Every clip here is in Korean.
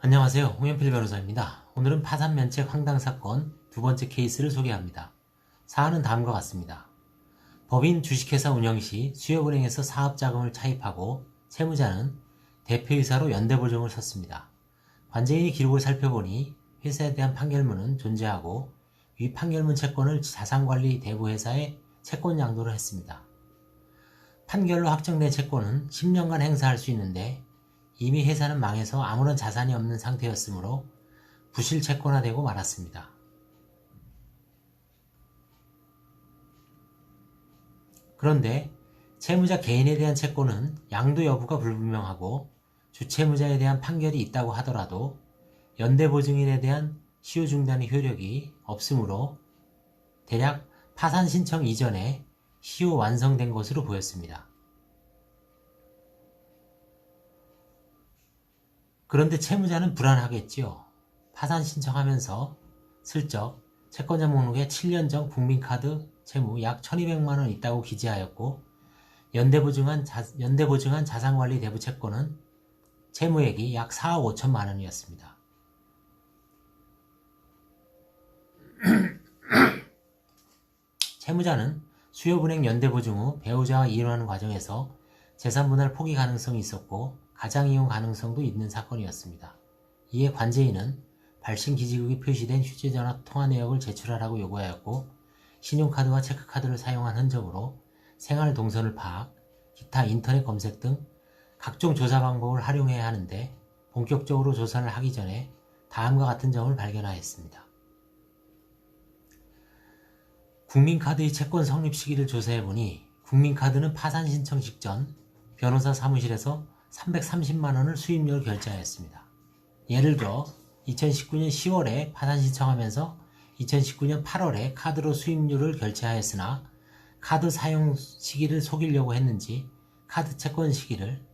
안녕하세요. 홍현필 변호사입니다. 오늘은 파산 면책 황당 사건 두 번째 케이스를 소개합니다. 사안은 다음과 같습니다. 법인 주식회사 운영 시 수협은행에서 사업 자금을 차입하고 채무자는 대표이사로 연대보증을 섰습니다. 관제인이 기록을 살펴보니 회사에 대한 판결문은 존재하고 위 판결문 채권을 자산관리 대부회사에 채권 양도를 했습니다. 판결로 확정된 채권은 10년간 행사할 수 있는데 이미 회사는 망해서 아무런 자산이 없는 상태였으므로 부실 채권화되고 말았습니다. 그런데 채무자 개인에 대한 채권은 양도 여부가 불분명하고 주채무자에 대한 판결이 있다고 하더라도 연대보증인에 대한 시효 중단의 효력이 없으므로 대략 파산 신청 이전에 시효 완성된 것으로 보였습니다. 그런데 채무자는 불안하겠지요. 파산 신청하면서 슬쩍 채권자 목록에 7년 전 국민카드 채무 약 1200만원 있다고 기재하였고 연대보증한, 자, 연대보증한 자산관리 대부 채권은 채무액이 약 4억 5천만 원이었습니다. 채무자는 수요분행 연대보증 후 배우자와 이혼하는 과정에서 재산분할 포기 가능성이 있었고 가장 이용 가능성도 있는 사건이었습니다. 이에 관제인은 발신 기지국이 표시된 휴대전화 통화 내역을 제출하라고 요구하였고 신용카드와 체크카드를 사용한 흔적으로 생활 동선을 파악, 기타 인터넷 검색 등 각종 조사 방법을 활용해야 하는데 본격적으로 조사를 하기 전에 다음과 같은 점을 발견하였습니다. 국민카드의 채권 성립 시기를 조사해보니 국민카드는 파산 신청 직전 변호사 사무실에서 330만 원을 수임료로 결제하였습니다. 예를 들어 2019년 10월에 파산 신청하면서 2019년 8월에 카드로 수임료를 결제하였으나 카드 사용 시기를 속이려고 했는지 카드 채권 시기를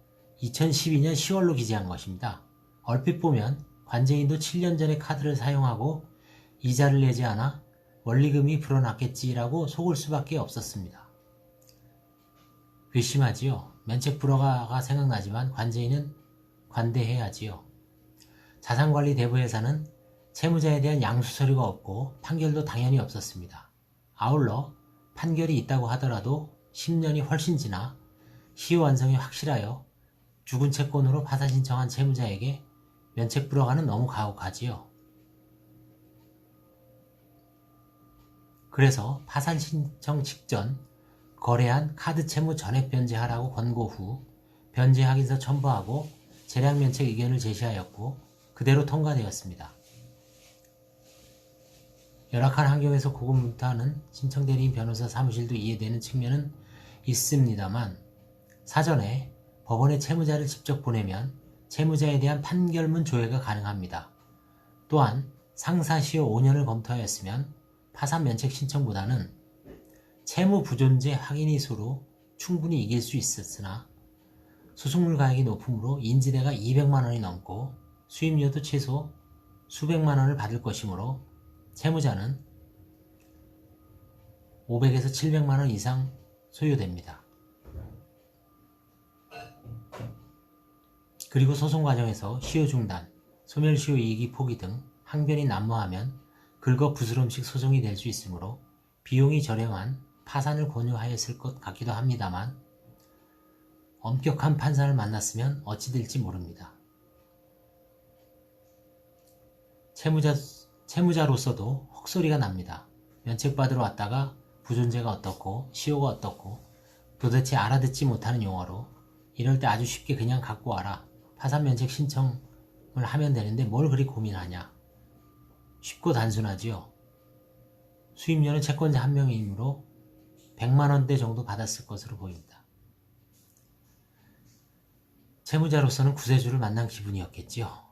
2012년 10월로 기재한 것입니다. 얼핏 보면 관제인도 7년 전에 카드를 사용하고 이자를 내지 않아 원리금이 불어났겠지라고 속을 수밖에 없었습니다. 괘씸하지요. 면책 불허가 생각나지만 관제인은 관대해야지요. 자산관리 대부회사는 채무자에 대한 양수 서류가 없고 판결도 당연히 없었습니다. 아울러 판결이 있다고 하더라도 10년이 훨씬 지나 시효 완성이 확실하여 죽은 채권으로 파산 신청한 채무자에게 면책 불허가는 너무 가혹하지요. 그래서 파산 신청 직전 거래한 카드 채무 전액 변제하라고 권고 후 변제 확인서 첨부하고 재량 면책 의견을 제시하였고 그대로 통과되었습니다. 열악한 환경에서 고군분투하는 신청대리인 변호사 사무실도 이해되는 측면은 있습니다만 사전에 법원에 채무자를 직접 보내면 채무자에 대한 판결문 조회가 가능합니다. 또한 상사시효 5년을 검토하였으면 파산 면책 신청보다는 채무 부존재 확인이 수로 충분히 이길 수 있었으나 소송물 가액이 높으므로 인지대가 200만 원이 넘고 수임료도 최소 수백만 원을 받을 것이므로 채무자는 500에서 700만 원 이상 소요됩니다. 그리고 소송 과정에서 시효 중단, 소멸시효 이익이 포기 등 항변이 난무하면 긁어 부스럼식 소송이 될 수 있으므로 비용이 저렴한 파산을 권유하였을 것 같기도 합니다만 엄격한 판사를 만났으면 어찌 될지 모릅니다. 채무자, 채무자로서도 헛소리가 납니다. 면책받으러 왔다가 부존재가 어떻고 시효가 어떻고 도대체 알아듣지 못하는 용어로 이럴 때 아주 쉽게 그냥 갖고 와라. 파산 면책 신청을 하면 되는데 뭘 그리 고민하냐. 쉽고 단순하지요. 수임료는 채권자 한 명이므로 100만 원대 정도 받았을 것으로 보입니다. 채무자로서는 구세주를 만난 기분이었겠지요.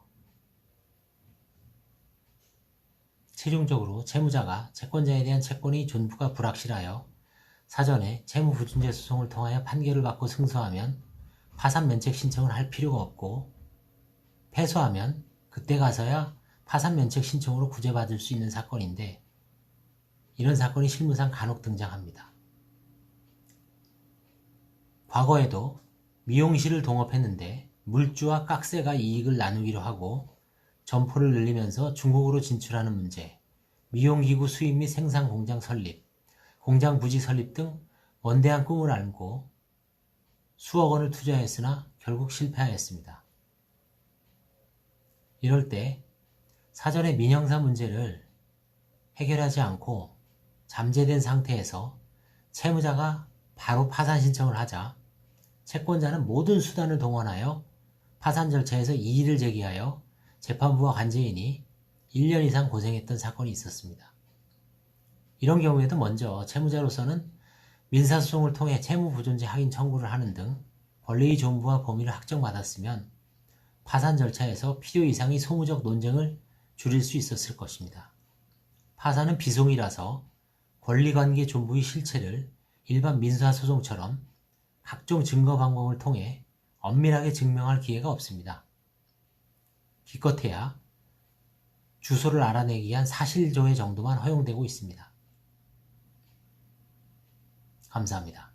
최종적으로 채무자가 채권자에 대한 채권의 존부가 불확실하여 사전에 채무부준재 소송을 통하여 판결을 받고 승소하면 파산 면책 신청을 할 필요가 없고 패소하면 그때 가서야 파산 면책 신청으로 구제받을 수 있는 사건인데 이런 사건이 실무상 간혹 등장합니다. 과거에도 미용실을 동업했는데 물주와 깍새가 이익을 나누기로 하고 점포를 늘리면서 중국으로 진출하는 문제, 미용기구 수입 및 생산 공장 설립, 공장 부지 설립 등 원대한 꿈을 안고 수억 원을 투자했으나 결국 실패하였습니다. 이럴 때 사전에 민형사 문제를 해결하지 않고 잠재된 상태에서 채무자가 바로 파산 신청을 하자 채권자는 모든 수단을 동원하여 파산 절차에서 이의를 제기하여 재판부와 관제인이 1년 이상 고생했던 사건이 있었습니다. 이런 경우에도 먼저 채무자로서는 민사소송을 통해 채무부존재 확인 청구를 하는 등 권리의 존부와 범위를 확정받았으면 파산 절차에서 필요 이상의 소무적 논쟁을 줄일 수 있었을 것입니다. 파산은 비송이라서 권리관계 존부의 실체를 일반 민사소송처럼 각종 증거 방법을 통해 엄밀하게 증명할 기회가 없습니다. 기껏해야 주소를 알아내기 위한 사실조회 정도만 허용되고 있습니다. 감사합니다.